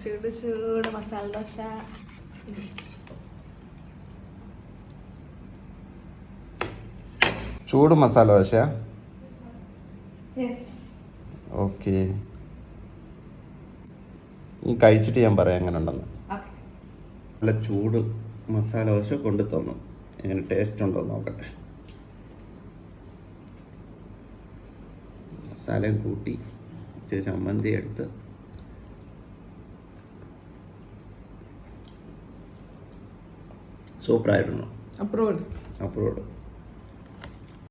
ചൂട് ചൂട് മസാല ദോശ. ചൂട് മസാല ദോശ? ഓക്കെ ഇനി കഴിച്ചിട്ട് ഞാൻ പറയാം എങ്ങനെ ഉണ്ടെന്ന് നല്ല ചൂട് മസാല ദോശ കൊണ്ടു തന്നു. എങ്ങനെ ടേസ്റ്റ് ഉണ്ടോ നോക്കട്ടെ. മസാലയും കൂട്ടി ചമ്മന്തി എടുത്ത് சூப்பராக இருக்கணும். Abroad abroad